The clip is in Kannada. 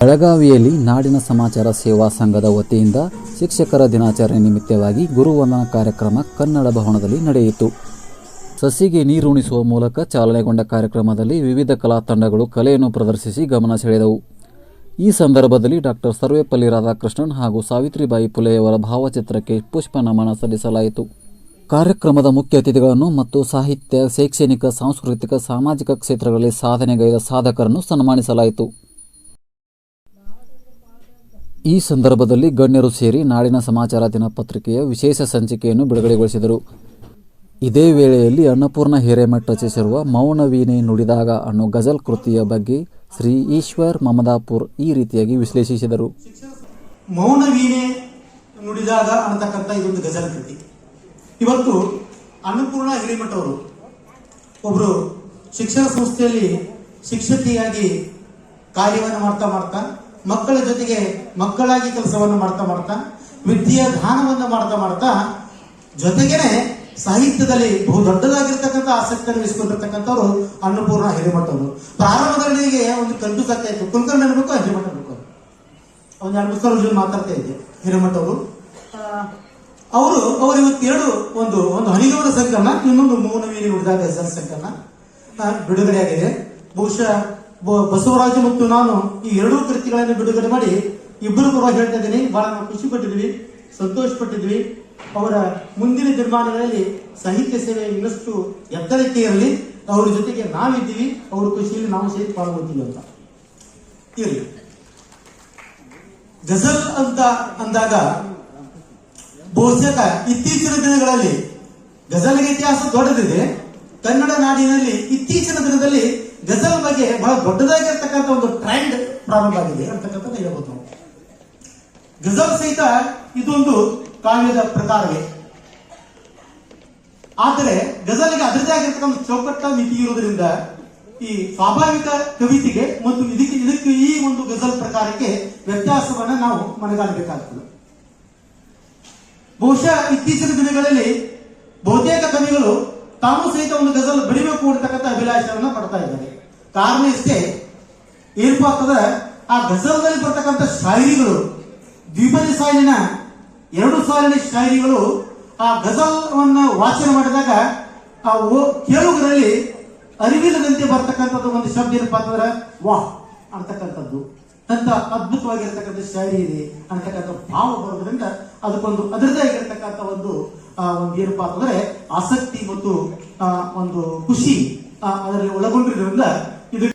ಬೆಳಗಾವಿಯಲ್ಲಿ ನಾಡಿನ ಸಮಾಚಾರ ಸೇವಾ ಸಂಘದ ವತಿಯಿಂದ ಶಿಕ್ಷಕರ ದಿನಾಚರಣೆ ನಿಮಿತ್ತವಾಗಿ ಗುರುವಂದನ ಕಾರ್ಯಕ್ರಮ ಕನ್ನಡ ಭವನದಲ್ಲಿ ನಡೆಯಿತು. ಸಸಿಗೆ ನೀರುಣಿಸುವ ಮೂಲಕ ಚಾಲನೆಗೊಂಡ ಕಾರ್ಯಕ್ರಮದಲ್ಲಿ ವಿವಿಧ ಕಲಾ ತಂಡಗಳು ಕಲೆಯನ್ನು ಪ್ರದರ್ಶಿಸಿ ಗಮನ ಸೆಳೆದವು. ಈ ಸಂದರ್ಭದಲ್ಲಿ ಡಾಕ್ಟರ್ ಸರ್ವೇಪಲ್ಲಿ ರಾಧಾಕೃಷ್ಣನ್ ಹಾಗೂ ಸಾವಿತ್ರಿಬಾಯಿ ಪುಲೆಯವರ ಭಾವಚಿತ್ರಕ್ಕೆ ಪುಷ್ಪ ನಮನ ಸಲ್ಲಿಸಲಾಯಿತು. ಕಾರ್ಯಕ್ರಮದ ಮುಖ್ಯ ಅತಿಥಿಗಳನ್ನು ಮತ್ತು ಸಾಹಿತ್ಯ, ಶೈಕ್ಷಣಿಕ, ಸಾಂಸ್ಕೃತಿಕ, ಸಾಮಾಜಿಕ ಕ್ಷೇತ್ರಗಳಲ್ಲಿ ಸಾಧನೆಗೈದ ಸಾಧಕರನ್ನು ಸನ್ಮಾನಿಸಲಾಯಿತು. ಈ ಸಂದರ್ಭದಲ್ಲಿ ಗಣ್ಯರು ಸೇರಿ ನಾಡಿನ ಸಮಾಚಾರ ದಿನಪತ್ರಿಕೆಯ ವಿಶೇಷ ಸಂಚಿಕೆಯನ್ನು ಬಿಡುಗಡೆಗೊಳಿಸಿದರು. ಇದೇ ವೇಳೆಯಲ್ಲಿ ಅನ್ನಪೂರ್ಣ ಹಿರೇಮಠ ರಚಿಸಿರುವ ಮೌನ ವೀಣೆ ನುಡಿದಾಗ ಅನ್ನೋ ಗಜಲ್ ಕೃತಿಯ ಬಗ್ಗೆ ಶ್ರೀ ಈಶ್ವರ್ ಮಮದಾಪುರ್ ಈ ರೀತಿಯಾಗಿ ವಿಶ್ಲೇಷಿಸಿದರು. ಮೌನ ವೀಣೆ ನುಡಿದಾಗ ಅನ್ನತಕ್ಕಂಥ ಇದೊಂದು ಗಜಲ್ ಕೃತಿ. ಇವತ್ತು ಅನ್ನಪೂರ್ಣ ಹಿರೇಮಠ ಅವರು ಒಬ್ರು ಶಿಕ್ಷಣ ಸಂಸ್ಥೆಯಲ್ಲಿ ಶಿಕ್ಷಕಿಯಾಗಿ ಕಾರ್ಯವನ್ನು ಮಾಡ್ತಾ ಮಾಡ್ತಾ ಮಕ್ಕಳ ಜೊತೆಗೆ ಮಕ್ಕಳಾಗಿ ಕೆಲಸವನ್ನು ಮಾಡ್ತಾ ಮಾಡ್ತಾ, ವಿದ್ಯೆಯ ದಾನವನ್ನು ಮಾಡ್ತಾ ಮಾಡ್ತಾ, ಜೊತೆಗೇನೆ ಸಾಹಿತ್ಯದಲ್ಲಿ ಬಹು ದೊಡ್ಡದಾಗಿರ್ತಕ್ಕಂಥ ಆಸಕ್ತಿಯನ್ನು ಇಸ್ಕೊಂಡಿರ್ತಕ್ಕಂಥವ್ರು ಅನ್ನಪೂರ್ಣ ಹಿರೇಮಠ ಅವರು ಪ್ರಾರಂಭದಲ್ಲಿ ನನಗೆ ಒಂದು ಕನ್ಫ್ಯೂಸ್ ಆಗ್ತಾ ಇತ್ತು. ಕುಲಕರ್ಣಿ ಅನ್ಬೇಕು ಹಿರೇಮಠ ಅನ್ಬೇಕು ಒಂದು ಎರಡು ಪುಸ್ತಕ ಮಾತಾಡ್ತಾ ಇದ್ದೆ ಹಿರೇಮಠ ಅವರು ಅವರು ಅವರು ಇವತ್ತು ಎರಡು ಒಂದು ಒಂದು ಹನಿಗೌಡ ಸಂಕಲನ ಇನ್ನೊಂದು ಮೌನವೀರಿ ಉಳಿದಾಗ ಸಂಕಲನ ಬಿಡುಗಡೆ ಬಿಡುಗಡೆಯಾಗಿದೆ. ಬಹುಶಃ ಬಸವರಾಜ ಮತ್ತು ನಾನು ಈ ಎರಡೂ ಕೃತಿಗಳನ್ನು ಬಿಡುಗಡೆ ಮಾಡಿ ಇಬ್ಬರು ಕೂಡ ಹೇಳ್ತಾ ಇದ್ದೀನಿ. ಬಹಳ ನಾವು ಖುಷಿ ಪಟ್ಟಿದ್ವಿ ಸಂತೋಷ ಪಟ್ಟಿದ್ವಿ ಅವರ ಮುಂದಿನ ದಿನಮಾನಗಳಲ್ಲಿ ಸಾಹಿತ್ಯ ಸೇವೆ ಇನ್ನಷ್ಟು ಎತ್ತರಕ್ಕೆ ಇರಲಿ. ಅವರ ಜೊತೆಗೆ ನಾವಿದ್ದೀವಿ. ಅವ್ರ ಖುಷಿಯಲ್ಲಿ ನಾವು ಸೇರಿ ಪಾಲ್ಗೊಳ್ತೀವಿ ಅಂತ. ಇರಲಿ ಗಜಲ್ ಅಂತ ಅಂದಾಗ ಬಹುಶಃ ಇತ್ತೀಚಿನ ದಿನಗಳಲ್ಲಿ ಗಜಲ್ಗೆ ಇತಿಹಾಸ ದೊಡ್ಡದಿದೆ. ಕನ್ನಡ ನಾಡಿನಲ್ಲಿ ಇತ್ತೀಚಿನ ದಿನದಲ್ಲಿ ಗಜಲ್ ಬಗ್ಗೆ ಬಹಳ ದೊಡ್ಡದಾಗಿರ್ತಕ್ಕಂಥ ಒಂದು ಟ್ರೆಂಡ್ ಪ್ರಾರಂಭ ಆಗಿದೆ ಅಂತಕ್ಕಂಥದ್ದು ಹೇಳ್ಬೋದು ನಾವು. ಗಜಲ್ ಸಹಿತ ಇದೊಂದು ಕಾವ್ಯದ ಪ್ರಕಾರವೇ. ಆದರೆ ಗಜಲ್ಗೆ ಅದರದೇ ಆಗಿರ್ತಕ್ಕಂಥ ಚೌಕಟ್ಟ ಮಿತಿ ಇರುವುದರಿಂದ ಈ ಸ್ವಾಭಾವಿಕ ಕವಿತೆಗೆ ಮತ್ತು ಇದಕ್ಕೆ ಇದಕ್ಕೆ ಈ ಒಂದು ಗಜಲ್ ಪ್ರಕಾರಕ್ಕೆ ವ್ಯತ್ಯಾಸವನ್ನು ನಾವು ಮನಗಾಣಬೇಕಾಗ್ತದೆ. ಬಹುಶಃ ಇತ್ತೀಚಿನ ದಿನಗಳಲ್ಲಿ ಬಹುತೇಕ ತಾವು ಸಹಿತ ಒಂದು ಗಜಲ್ ಬರಿಬೇಕು ಅಂತಕ್ಕಂಥ ಅಭಿಲಾಷೆಯನ್ನ ಪಡ್ತಾ ಇದ್ದಾರೆ. ಕಾರಣ ಇಷ್ಟೇ, ಏನಪ್ಪಾ ಆಗ್ತದೆ ಆ ಗಜಲ್ನಲ್ಲಿ ಬರ್ತಕ್ಕಂಥ ಶಾಯರಿಗಳು, ದ್ವಿಪದಿ ಸಾಲಿನ ಎರಡು ಸಾಲಿನ ಶಾಯರಿಗಳು ಆ ಗಜಲ್ವನ್ನ ವಾಚನ ಮಾಡಿದಾಗ ಆ ಕೇಳುಗರಲ್ಲಿ ಅರಿವಿಲ್ಲದಂತೆ ಬರ್ತಕ್ಕಂಥದ್ದು ಒಂದು ಶಬ್ದ ಏನಪ್ಪ ಅಂತಂದ್ರೆ ವಾಹ್ ಅಂತಕ್ಕಂಥದ್ದು. ಅಂತ ಅದ್ಭುತವಾಗಿರ್ತಕ್ಕಂಥ ಶೈಲಿ ಇದೆ ಅಂತಕ್ಕಂಥ ಭಾವ ಬರೋದ್ರಿಂದ ಅದಕ್ಕೊಂದು ಅದರದೇ ಆಗಿರ್ತಕ್ಕಂಥ ಒಂದು ಒಂದು ಏನಪ್ಪಾ ಅಂತಂದ್ರೆ ಆಸಕ್ತಿ ಮತ್ತು ಒಂದು ಖುಷಿ ಅದರಲ್ಲಿ ಒಳಗೊಂಡಿರೋದ್ರಿಂದ ಇದು